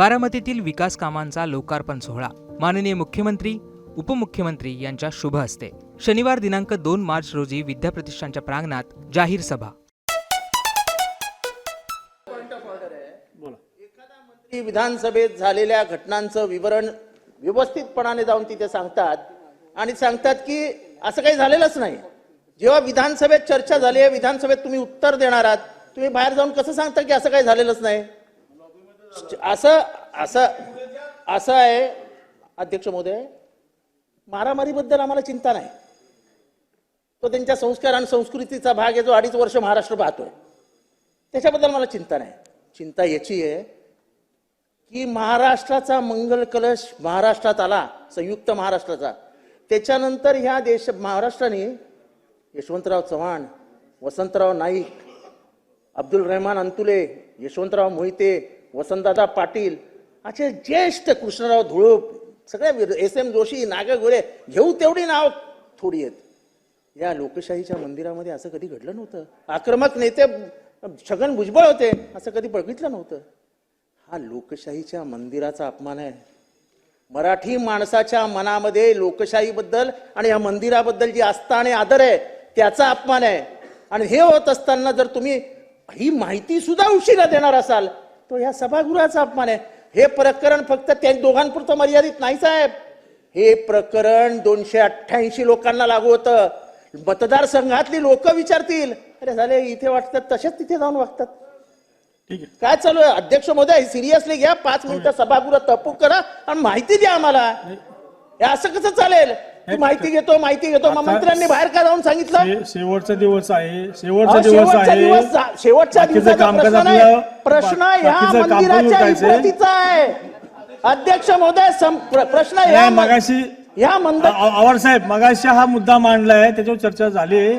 बारामतीतील विकास कामांचा लोकार्पण सोहळा. माननीय मुख्यमंत्री उपमुख्यमंत्री यांच्या शुभ हस्ते. शनिवार दिनांक दोन मार्च रोजी विद्याप्रतिष्ठानच्या प्रांगणात जाहीर सभा. विधानसभेत झालेल्या घटनांचं विवरण व्यवस्थितपणाने जाऊन तिथे सांगतात आणि सांगतात की असं काही झालेलंच नाही. जेव्हा विधानसभेत चर्चा झाली आहे विधानसभेत तुम्ही उत्तर देणार आहात तुम्ही बाहेर जाऊन कसं सांगता की असं काही झालेलंच नाही? असं असं असं आहे अध्यक्ष महोदय मारामारीबद्दल आम्हाला चिंता नाही. तो त्यांच्या संस्कार आणि संस्कृतीचा भाग आहे जो अडीच वर्ष महाराष्ट्र पाहतोय. त्याच्याबद्दल मला चिंता नाही. चिंता याची आहे की महाराष्ट्राचा मंगल कलश महाराष्ट्रात आला संयुक्त महाराष्ट्राचा. त्याच्यानंतर ह्या देश महाराष्ट्राने यशवंतराव चव्हाण वसंतराव नाईक अब्दुल रहमान अंतुले यशवंतराव मोहिते वसंतदादा पाटील असे ज्येष्ठ कृष्णराव धुळप सगळे एस एम जोशी नागगुळे घेऊ तेवढी नाव थोडी आहेत. या लोकशाहीच्या मंदिरामध्ये असं कधी घडलं नव्हतं? आक्रमक नेते छगन भुजबळ होते असं कधी बघितलं नव्हतं? हा लोकशाहीच्या मंदिराचा अपमान आहे. मराठी माणसाच्या मनामध्ये लोकशाहीबद्दल आणि या मंदिराबद्दल जी आस्था आणि आदर आहे त्याचा अपमान आहे. आणि हे होत असताना जर तुम्ही ही माहिती सुद्धा उशिरा देणार असाल तो या सभागृहाचा अपमान आहे. हे प्रकरण फक्त त्या दोघांपुरतं मर्यादित नाही साहेब. हे प्रकरण दोनशे अठ्ठ्याऐंशी लोकांना लागू होतं. मतदारसंघातली लोक विचारतील. अरे झाले इथे वाटतात तसेच तिथे जाऊन वागतात. ठीक आहे. काय चालू आहे? अध्यक्ष महोदय सिरियसली घ्या पाच मिनिटं सभागृह तहकूब करा आणि माहिती द्या आम्हाला. हे असं कसं चालेल? तू माहिती घेतो माहिती घेतो. मग आता- मंत्र्यांनी बाहेर का जाऊन सांगितलं? शे- शेवटचा दिवस आहे. शेवटचा अहो, दिवस शेवटचा आहे. दिवस जा- शेवटच्या बाकीचं दिवसाचा कामकाज प्रश्न नाही. आपलं- प्रश्न बा- ह्या बाकीचं मंदिराच्या. इमारतीचा आहे. अध्यक्ष महोदय सं- प्र- प्रश्न ह्या नाही, मगाशी ह्या मंदिर आवार साहेब मगाशी हा मुद्दा मांडलाय. त्याच्यावर चर्चा झाली.